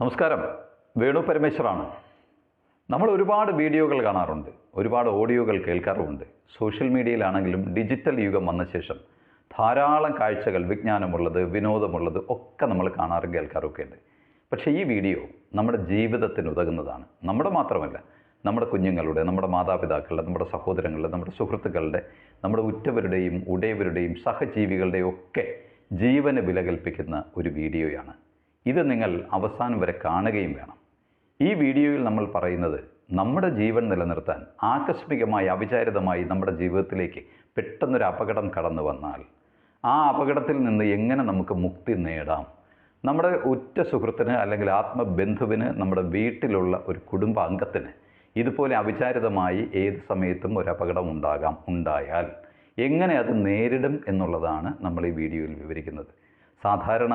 നമസ്കാരം. വേണു പരമേശ്വറാണ്. നമ്മൾ ഒരുപാട് വീഡിയോകൾ കാണാറുണ്ട്. ഒരുപാട് ഓഡിയോകൾ കേൾക്കാറുമുണ്ട്. സോഷ്യൽ മീഡിയയിലാണെങ്കിലും ഡിജിറ്റൽ യുഗം വന്ന ശേഷം ധാരാളം കാഴ്ചകൾ വിജ്ഞാനമുള്ളത് വിനോദമുള്ളത് ഒക്കെ നമ്മൾ കാണാറും കേൾക്കാറൊക്കെ ഉണ്ട് പക്ഷേ ഈ വീഡിയോ നമ്മുടെ ജീവിതത്തിന് ഉതകുന്നതാണ്. നമ്മുടെ മാത്രമല്ല നമ്മുടെ കുഞ്ഞുങ്ങളുടെ നമ്മുടെ മാതാപിതാക്കളുടെ നമ്മുടെ സഹോദരങ്ങളുടെ നമ്മുടെ സുഹൃത്തുക്കളുടെ നമ്മുടെ ഉറ്റവരുടെയും ഉടയവരുടെയും സഹജീവികളുടെയും ഒക്കെ ജീവന് വില കൽപ്പിക്കുന്ന ഒരു വീഡിയോയാണ് ഇത് നിങ്ങൾ അവസാനം വരെ കാണുകയും വേണം. ഈ വീഡിയോയിൽ നമ്മൾ പറയുന്നത് നമ്മുടെ ജീവൻ നിലനിർത്താൻ ആകസ്മികമായി അവിചാരിതമായി നമ്മുടെ ജീവിതത്തിലേക്ക് പെട്ടെന്നൊരു അപകടം കടന്നു വന്നാൽ ആ അപകടത്തിൽ നിന്ന് എങ്ങനെ നമുക്ക് മുക്തി നേടാം? നമ്മുടെ ഉറ്റ സുഹൃത്തിന് അല്ലെങ്കിൽ ആത്മബന്ധുവിന് നമ്മുടെ വീട്ടിലുള്ള ഒരു കുടുംബാംഗത്തിന് ഇതുപോലെ അവിചാരിതമായി ഏത് സമയത്തും ഒരു അപകടം ഉണ്ടാകാം ഉണ്ടായാൽ എങ്ങനെ അത് നേരിടും എന്നുള്ളതാണ് നമ്മൾ ഈ വീഡിയോയിൽ വിവരിക്കുന്നത്. സാധാരണ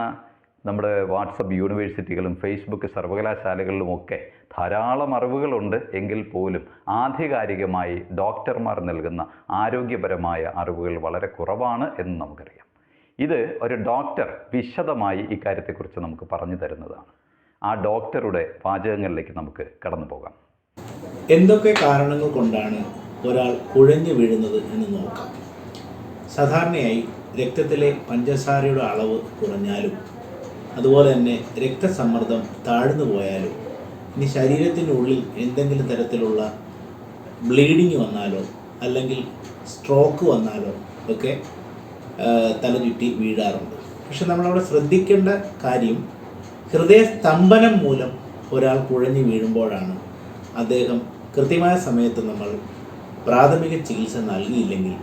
നമ്മുടെ വാട്സപ്പ് യൂണിവേഴ്സിറ്റികളും ഫേസ്ബുക്ക് സർവകലാശാലകളിലുമൊക്കെ ധാരാളം അറിവുകളുണ്ട് എങ്കിൽ പോലും ആധികാരികമായി ഡോക്ടർമാർ നൽകുന്ന ആരോഗ്യപരമായ അറിവുകൾ വളരെ കുറവാണ് എന്ന് നമുക്കറിയാം. ഇത് ഒരു ഡോക്ടർ വിശദമായി ഇക്കാര്യത്തെക്കുറിച്ച് നമുക്ക് പറഞ്ഞു തരുന്നതാണ്. ആ ഡോക്ടറുടെ വാചകങ്ങളിലേക്ക് നമുക്ക് കടന്നു പോകാം. എന്തൊക്കെ കാരണങ്ങൾ കൊണ്ടാണ് ഒരാൾ കുഴഞ്ഞു വീഴുന്നത് എന്ന് നോക്കാം. സാധാരണയായി രക്തത്തിലെ പഞ്ചസാരയുടെ അളവ് കുറഞ്ഞാലും അതുപോലെ തന്നെ രക്തസമ്മർദ്ദം താഴ്ന്നു പോയാലോ? ഇനി ശരീരത്തിന്റെ ഉള്ളിൽ എന്തെങ്കിലും തരത്തിലുള്ള ബ്ലീഡിങ് വന്നാലോ? അല്ലെങ്കിൽ സ്ട്രോക്ക് വന്നാലോ? ഒക്കെ തല ചുറ്റി വീഴാറുണ്ട്. പക്ഷെ നമ്മളവിടെ ശ്രദ്ധിക്കേണ്ട കാര്യം ഹൃദയസ്തംഭനം മൂലം ഒരാൾ കുഴഞ്ഞു വീഴുമ്പോഴാണ് അദ്ദേഹം കൃത്യമായ സമയത്ത് നമ്മൾ പ്രാഥമിക ചികിത്സ നൽകിയില്ലെങ്കിൽ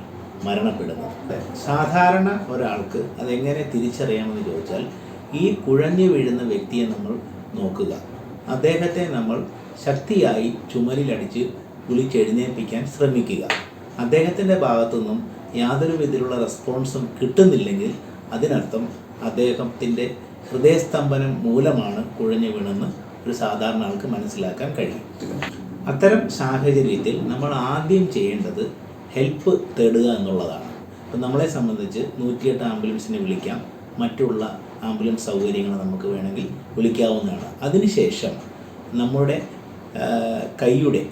മരണപ്പെടുന്നത്. സാധാരണ ഒരാൾക്ക് അതെങ്ങനെ തിരിച്ചറിയാമെന്ന് ചോദിച്ചാൽ ഈ കുഴഞ്ഞു വീഴുന്ന വ്യക്തിയെ നമ്മൾ നോക്കുക. അദ്ദേഹത്തെ നമ്മൾ ശക്തിയായി ചുമലിലടിച്ച് വിളിച്ചെഴുന്നേൽപ്പിക്കാൻ ശ്രമിക്കുക. അദ്ദേഹത്തിന്റെ ഭാഗത്തുനിന്നും യാതൊരു വിധത്തിലുള്ള റെസ്പോൺസും കിട്ടുന്നില്ലെങ്കിൽ അതിനർത്ഥം അദ്ദേഹത്തിന്റെ ഹൃദയസ്തംഭനം മൂലമാണ് കുഴഞ്ഞു വീണെന്ന് ഒരു സാധാരണ ആൾക്ക് മനസ്സിലാക്കാൻ കഴിയും. അത്തരം സാഹചര്യത്തിൽ നമ്മൾ ആദ്യം ചെയ്യേണ്ടത് ഹെൽപ്പ് തേടുക എന്നുള്ളതാണ്. അപ്പം നമ്മളെ സംബന്ധിച്ച് നൂറ്റിയെട്ട് ആംബുലൻസിനെ വിളിക്കാം. മറ്റുള്ള ആംബുലൻസ് സൗകര്യങ്ങൾ നമുക്ക് വേണമെങ്കിൽ വിളിക്കാവുന്നതാണ്. അതിനുശേഷം നമ്മുടെ കൈയുടെ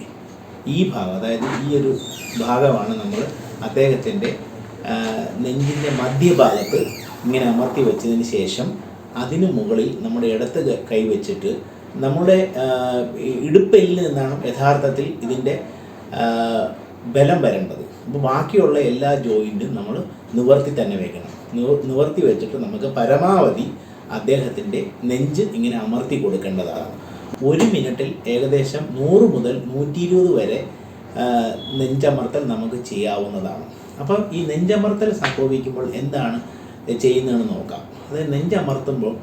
ഈ ഭാഗം അതായത് ഈ ഒരു ഭാഗമാണ് നമ്മൾ അദ്ദേഹത്തിന്റെ നെഞ്ചിന്റെ മധ്യഭാഗത്ത് ഇങ്ങനെ അമർത്തി വെച്ചതിന് ശേഷം അതിന് മുകളിൽ നമ്മുടെ ഇടത്ത് ക- വെച്ചിട്ട് നമ്മുടെ ഇടുപ്പെല്ലിൽ നിന്നാണ് യഥാർത്ഥത്തിൽ ഇതിന്റെ ബലം വരേണ്ടത്. അപ്പോൾ ബാക്കിയുള്ള എല്ലാ ജോയിന്റും നമ്മൾ നിവർത്തി തന്നെ വെക്കണം. നിവ- നിവർത്തി വെച്ചിട്ട് നമുക്ക് പരമാവധി അദ്ദേഹത്തിന്റെ നെഞ്ച് ഇങ്ങനെ അമർത്തി കൊടുക്കേണ്ടതാണ്. ഒരു മിനിറ്റിൽ ഏകദേശം നൂറ് മുതൽ നൂറ്റി ഇരുപത് വരെ നെഞ്ചമർത്തൽ നമുക്ക് ചെയ്യാവുന്നതാണ്. അപ്പം ഈ നെഞ്ചമർത്തൽ സംഭവിക്കുമ്പോൾ എന്താണ് ചെയ്യുന്നതെന്ന് നോക്കാം. അതായത് നെഞ്ചമർത്തുമ്പോൾ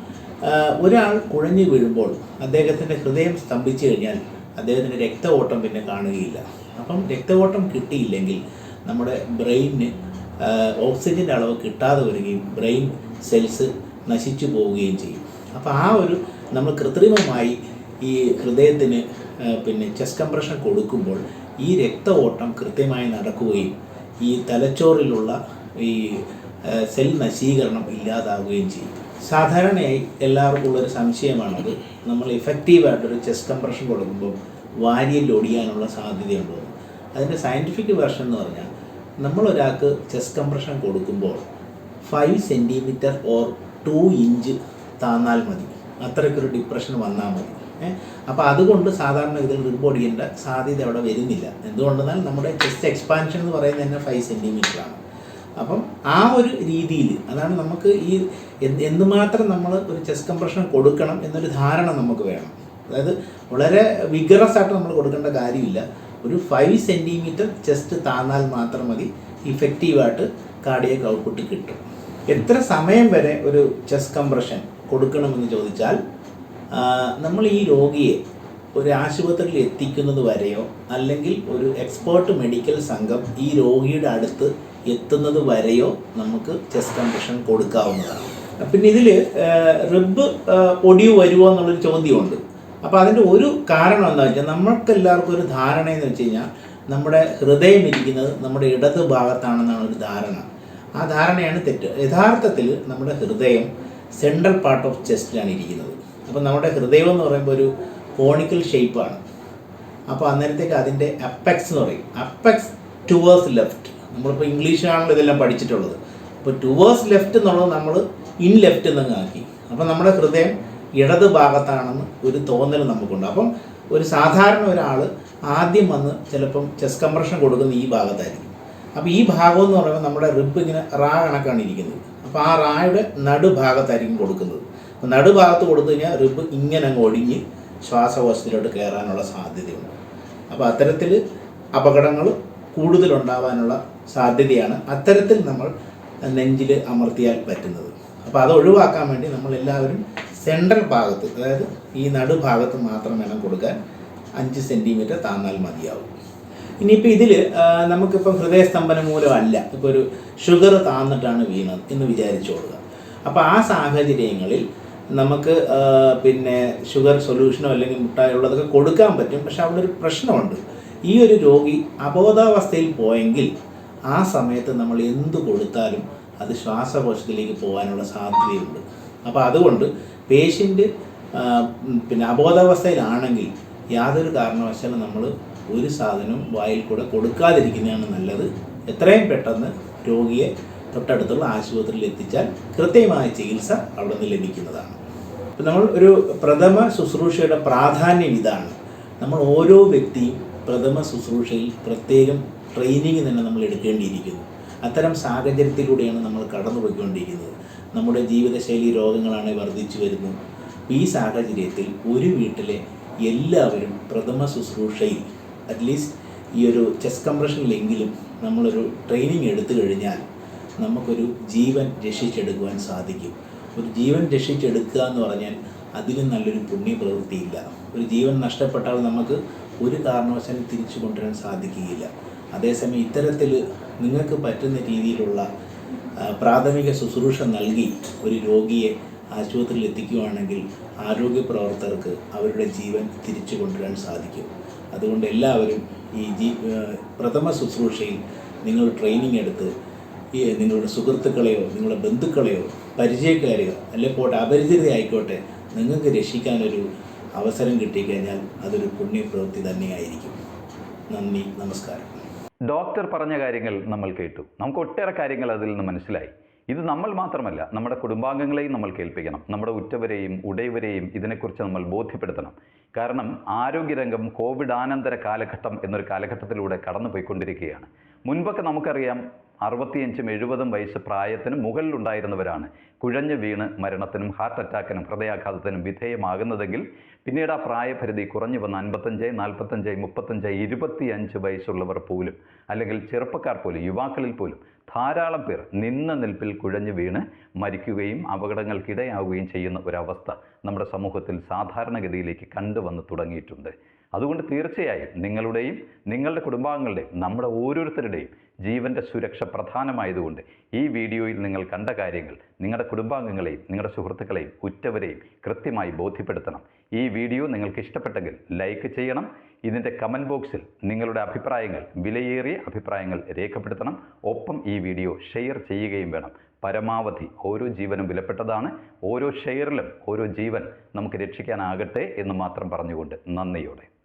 ഒരാൾ കുഴഞ്ഞു വീഴുമ്പോൾ അദ്ദേഹത്തിന്റെ ഹൃദയം സ്തംഭിച്ചു കഴിഞ്ഞാൽ അദ്ദേഹത്തിന്റെ രക്തഓട്ടം പിന്നെ കാണുകയില്ല. അപ്പം രക്തഓട്ടം കിട്ടിയില്ലെങ്കിൽ നമ്മുടെ ബ്രെയിനിന് ഓക്സിജന്റെ അളവ് കിട്ടാതെ വരികയും ബ്രെയിൻ സെൽസ് നശിച്ചു പോവുകയും ചെയ്യും അപ്പോൾ ആ ഒരു നമ്മൾ കൃത്രിമമായി ഈ ഹൃദയത്തിന് പിന്നെ ചെസ്റ്റ് കംപ്രഷൻ കൊടുക്കുമ്പോൾ ഈ രക്ത ഓട്ടം കൃത്യമായി നടക്കുകയും ഈ തലച്ചോറിലുള്ള ഈ സെൽ നശീകരണം ഇല്ലാതാവുകയും ചെയ്യും സാധാരണയായി എല്ലാവർക്കും ഉള്ളൊരു സംശയമാണത് നമ്മൾ ഇഫക്റ്റീവായിട്ടൊരു ചെസ്റ്റ് കംപ്രഷൻ കൊടുക്കുമ്പോൾ വാരിയിൽ ഒടിയാനുള്ള സാധ്യതയുണ്ടോ. അതിന്റെ സയന്റിഫിക് വേർഷൻ എന്ന് പറഞ്ഞാൽ നമ്മൾ ഒരാൾക്ക് ചെസ്റ്റ് കംപ്രഷൻ കൊടുക്കുമ്പോൾ five centimetre or two inch താന്നാൽ മതി. അത്രയ്ക്കൊരു ഡിപ്രഷൻ വന്നാൽ മതി. അപ്പോൾ അതുകൊണ്ട് സാധാരണ ഇതിൽ റിപ്പോർട്ട് ചെയ്യേണ്ട സാധ്യത അവിടെ വരുന്നില്ല. എന്തുകൊണ്ടെന്നാൽ നമ്മുടെ ചെസ്റ്റ് എക്സ്പാൻഷൻ എന്ന് പറയുന്നത് തന്നെ ഫൈവ് സെന്റിമീറ്ററാണ് അപ്പം ആ ഒരു രീതിയിൽ അതാണ് നമുക്ക് ഈ എന്ത് എന്തുമാത്രം നമ്മൾ ഒരു ചെസ്റ്റ് കംപ്രഷൻ കൊടുക്കണം എന്നൊരു ധാരണ നമുക്ക് വേണം. അതായത് വളരെ വിഗറസ് ആയിട്ട് നമ്മൾ കൊടുക്കേണ്ട കാര്യമില്ല. ഒരു ഫൈവ് സെന്റിമീറ്റർ ചെസ്റ്റ് താന്നാൽ മാത്രം മതി ഇഫക്റ്റീവായിട്ട് കാർഡിയക് ഔട്ട്പുട്ട് കിട്ടും. എത്ര സമയം വരെ ഒരു ചെസ്റ്റ് കംപ്രഷൻ കൊടുക്കണമെന്ന് ചോദിച്ചാൽ നമ്മൾ ഈ രോഗിയെ ഒരു ആശുപത്രിയിൽ എത്തിക്കുന്നത് വരെയോ അല്ലെങ്കിൽ ഒരു എക്സ്പേർട്ട് മെഡിക്കൽ സംഘം ഈ രോഗിയുടെ അടുത്ത് എത്തുന്നത് വരെയോ നമുക്ക് ചെസ്റ്റ് കംപ്രഷൻ കൊടുക്കാവുന്നതാണ്. പിന്നെ ഇതിൽ റിബ് ഒടിവ് വരുമോ എന്നുള്ളൊരു ചോദ്യമുണ്ട്. അപ്പോൾ അതിന്റെ ഒരു കാരണം എന്താ വെച്ചാൽ നമ്മൾക്ക് എല്ലാവർക്കും ഒരു ധാരണ എന്ന് വെച്ച് കഴിഞ്ഞാൽ നമ്മുടെ ഹൃദയം ഇരിക്കുന്നത് നമ്മുടെ ഇടത് ഭാഗത്താണെന്നാണ് ഒരു ധാരണ. ആ ധാരണയാണ് തെറ്റ്. യഥാർത്ഥത്തിൽ നമ്മുടെ ഹൃദയം സെൻട്രൽ പാർട്ട് ഓഫ് ചെസ്റ്റിലാണ് ഇരിക്കുന്നത്. അപ്പോൾ നമ്മുടെ ഹൃദയം എന്ന് പറയുമ്പോൾ ഒരു കോണിക്കൽ ഷേപ്പാണ് അപ്പോൾ അന്നേരത്തേക്ക് അതിന്റെ അപ്പെക്സ് എന്ന് പറയും. അപ്പെക്സ് ടുവേഴ്സ് ലെഫ്റ്റ് നമ്മളിപ്പോൾ ഇംഗ്ലീഷിലാണല്ലോ ഇതെല്ലാം പഠിച്ചിട്ടുള്ളത്. അപ്പോൾ ടുവേഴ്സ് ലെഫ്റ്റ് എന്നുള്ളത് നമ്മൾ ഇൻ ലെഫ്റ്റ് എന്നങ്ങ് ആക്കി. അപ്പോൾ നമ്മുടെ ഹൃദയം ഇടത് ഭാഗത്താണെന്ന് ഒരു തോന്നൽ നമുക്കുണ്ട്. അപ്പം ഒരു സാധാരണ ഒരാൾ ആദ്യം വന്ന് ചിലപ്പം ചെസ് കംപ്രഷൻ കൊടുക്കുന്ന ഈ ഭാഗത്തായിരിക്കും. അപ്പോൾ ഈ ഭാഗം എന്ന് പറയുമ്പോൾ നമ്മുടെ റിബ് ഇങ്ങനെ റാ കണക്കാണ് ഇരിക്കുന്നത്. അപ്പോൾ ആ റായുടെ നടുഭാഗത്തായിരിക്കും കൊടുക്കുന്നത്. അപ്പോൾ നടുഭാഗത്ത് കൊടുത്തു കഴിഞ്ഞാൽ റിബ് ഇങ്ങനെ അങ്ങ് ഒടിഞ്ഞ് ശ്വാസകോശത്തിലോട്ട് കയറാനുള്ള സാധ്യതയുണ്ട്. അപ്പോൾ അത്തരത്തിൽ അപകടങ്ങൾ കൂടുതലുണ്ടാവാനുള്ള സാധ്യതയാണ് അത്തരത്തിൽ നമ്മൾ നെഞ്ചിൽ അമർത്തിയാൽ പറ്റുന്നത്. അപ്പോൾ അത് ഒഴിവാക്കാൻ വേണ്ടി നമ്മൾ എല്ലാവരും സെൻട്രൽ ഭാഗത്ത് അതായത് ഈ നടുഭാഗത്ത് മാത്രം വേണം കൊടുക്കാൻ. അഞ്ച് സെന്റിമീറ്റർ താന്നാൽ മതിയാവും. ഇനിയിപ്പോൾ ഇതിൽ നമുക്കിപ്പം ഹൃദയസ്തംഭനം മൂലമല്ല. ഇപ്പോൾ ഒരു ഷുഗർ താന്നിട്ടാണ് വീണത് എന്ന് വിചാരിച്ചു കൊടുക്കുക അപ്പോൾ ആ സാഹചര്യങ്ങളിൽ നമുക്ക് പിന്നെ ഷുഗർ സൊല്യൂഷനോ അല്ലെങ്കിൽ മുട്ടായുള്ളതൊക്കെ കൊടുക്കാൻ പറ്റും. പക്ഷെ അവിടെ ഒരു പ്രശ്നമുണ്ട്. ഈ ഒരു രോഗി അബോധാവസ്ഥയിൽ പോയെങ്കിൽ ആ സമയത്ത് നമ്മൾ എന്ത് കൊടുത്താലും അത് ശ്വാസകോശത്തിലേക്ക് പോകാനുള്ള സാധ്യതയുണ്ട്. അപ്പോൾ അതുകൊണ്ട് പേഷ്യന്റ് പിന്നെ അബോധാവസ്ഥയിലാണെങ്കിൽ യാതൊരു കാരണവശാലും നമ്മൾ ഒരു സാധനവും വായിൽ കൂടെ കൊടുക്കാതിരിക്കുന്നതാണ് നല്ലത്. എത്രയും പെട്ടെന്ന് രോഗിയെ തൊട്ടടുത്തുള്ള ആശുപത്രിയിൽ എത്തിച്ചാൽ കൃത്യമായ ചികിത്സ അവിടെ നിന്ന് ലഭിക്കുന്നതാണ്. ഇപ്പം നമ്മൾ ഒരു പ്രഥമ ശുശ്രൂഷയുടെ പ്രാധാന്യം ഇതാണ്. നമ്മൾ ഓരോ വ്യക്തിയും പ്രഥമ ശുശ്രൂഷയിൽ പ്രത്യേകം ട്രെയിനിങ് തന്നെ നമ്മൾ എടുക്കേണ്ടിയിരിക്കുന്നു. അത്തരം സാഹചര്യത്തിലൂടെയാണ് നമ്മൾ കടന്നു പോയിക്കൊണ്ടിരിക്കുന്നത് നമ്മുടെ ജീവിതശൈലി രോഗങ്ങളാണ് വർദ്ധിച്ചു വരുന്നത്. ഈ സാഹചര്യത്തിൽ ഒരു വീട്ടിലെ എല്ലാവരും പ്രഥമ ശുശ്രൂഷയിൽ അറ്റ്ലീസ്റ്റ് ഈ ഒരു ചെസ് കംപ്രഷനിലെങ്കിലും നമ്മളൊരു ട്രെയിനിങ് എടുത്തു കഴിഞ്ഞാൽ നമുക്കൊരു ജീവൻ രക്ഷിച്ചെടുക്കുവാൻ സാധിക്കും. ഒരു ജീവൻ രക്ഷിച്ചെടുക്കുക എന്ന് പറഞ്ഞാൽ അതിലും നല്ലൊരു പുണ്യപ്രവൃത്തിയില്ല. ഒരു ജീവൻ നഷ്ടപ്പെട്ടാൽ നമുക്ക് ഒരു കാരണവശാലും തിരിച്ചു കൊണ്ടുവരാൻ സാധിക്കുകയില്ല. അതേസമയം ഇത്തരത്തിൽ നിങ്ങൾക്ക് പറ്റുന്ന രീതിയിലുള്ള പ്രാഥമിക ശുശ്രൂഷ നൽകി ഒരു രോഗിയെ ആശുപത്രിയിൽ എത്തിക്കുകയാണെങ്കിൽ ആരോഗ്യ പ്രവർത്തകർക്ക് അവരുടെ ജീവൻ തിരിച്ചു കൊണ്ടുവരാൻ സാധിക്കും. അതുകൊണ്ട് എല്ലാവരും ഈ ജീ പ്രഥമ ശുശ്രൂഷയിൽ നിങ്ങൾ ട്രെയിനിങ് എടുത്ത് ഈ നിങ്ങളുടെ സുഹൃത്തുക്കളെയോ നിങ്ങളുടെ ബന്ധുക്കളെയോ പരിചയക്കാരെയോ അല്ലെ പോട്ടെ അപരിചിതയായിക്കോട്ടെ നിങ്ങൾക്ക് രക്ഷിക്കാനൊരു അവസരം കിട്ടിക്കഴിഞ്ഞാൽ അതൊരു പുണ്യപ്രവൃത്തി തന്നെയായിരിക്കും. നന്ദി നമസ്കാരം. ഡോക്ടർ പറഞ്ഞ കാര്യങ്ങൾ നമ്മൾ കേട്ടു. നമുക്ക് ഒട്ടേറെ കാര്യങ്ങൾ അതിൽ നിന്ന് മനസ്സിലായി. ഇത് നമ്മൾ മാത്രമല്ല നമ്മുടെ കുടുംബാംഗങ്ങളെയും നമ്മൾ കേൾപ്പിക്കണം. നമ്മുടെ ഉറ്റവരെയും ഉടയവരെയും ഇതിനെക്കുറിച്ച് നമ്മൾ ബോധ്യപ്പെടുത്തണം. കാരണം ആരോഗ്യരംഗം കോവിഡാനന്തര കാലഘട്ടം എന്നൊരു കാലഘട്ടത്തിലൂടെ കടന്നു പോയിക്കൊണ്ടിരിക്കുകയാണ് മുൻപൊക്കെ നമുക്കറിയാം അറുപത്തിയഞ്ചും എഴുപതും വയസ്സ് പ്രായത്തിന് മുകളിലുണ്ടായിരുന്നവരാണ്. കുഴഞ്ഞു വീണ് മരണത്തിനും ഹാർട്ട് അറ്റാക്കിനും ഹൃദയാഘാതത്തിനും വിധേയമാകുന്നതെങ്കിൽ പിന്നീട് ആ പ്രായപരിധി കുറഞ്ഞു വന്ന അൻപത്തഞ്ച് നാൽപ്പത്തഞ്ച് മുപ്പത്തഞ്ച് ഇരുപത്തിയഞ്ച് വയസ്സുള്ളവർ പോലും അല്ലെങ്കിൽ ചെറുപ്പക്കാർ പോലും യുവാക്കളിൽ പോലും ധാരാളം പേർ നിന്ന നിൽപ്പിൽ കുഴഞ്ഞു വീണ് മരിക്കുകയും അപകടങ്ങൾക്കിടയാവുകയും ചെയ്യുന്ന ഒരവസ്ഥ നമ്മുടെ സമൂഹത്തിൽ സാധാരണഗതിയിലേക്ക് കണ്ടുവന്ന് തുടങ്ങിയിട്ടുണ്ട്. അതുകൊണ്ട് തീർച്ചയായും നിങ്ങളുടെയും നിങ്ങളുടെ കുടുംബാംഗങ്ങളുടെയും നമ്മുടെ ഓരോരുത്തരുടെയും ജീവന്റെ സുരക്ഷ പ്രധാനമായതുകൊണ്ട് ഈ വീഡിയോയിൽ നിങ്ങൾ കണ്ട കാര്യങ്ങൾ നിങ്ങളുടെ കുടുംബാംഗങ്ങളെയും നിങ്ങളുടെ സുഹൃത്തുക്കളെയും ഉറ്റവരെയും കൃത്യമായി ബോധ്യപ്പെടുത്തണം. ഈ വീഡിയോ നിങ്ങൾക്ക് ഇഷ്ടപ്പെട്ടെങ്കിൽ ലൈക്ക് ചെയ്യണം. ഇതിന്റെ കമന്റ് ബോക്സിൽ നിങ്ങളുടെ അഭിപ്രായങ്ങൾ വിലയേറിയ അഭിപ്രായങ്ങൾ രേഖപ്പെടുത്തണം. ഒപ്പം ഈ വീഡിയോ ഷെയർ ചെയ്യുകയും വേണം. പരമാവധി ഓരോ ജീവനും വിലപ്പെട്ടതാണ്. ഓരോ ഷെയറിലും ഓരോ ജീവൻ നമുക്ക് രക്ഷിക്കാനാകട്ടെ എന്ന് മാത്രം പറഞ്ഞുകൊണ്ട് നന്ദിയോടെ.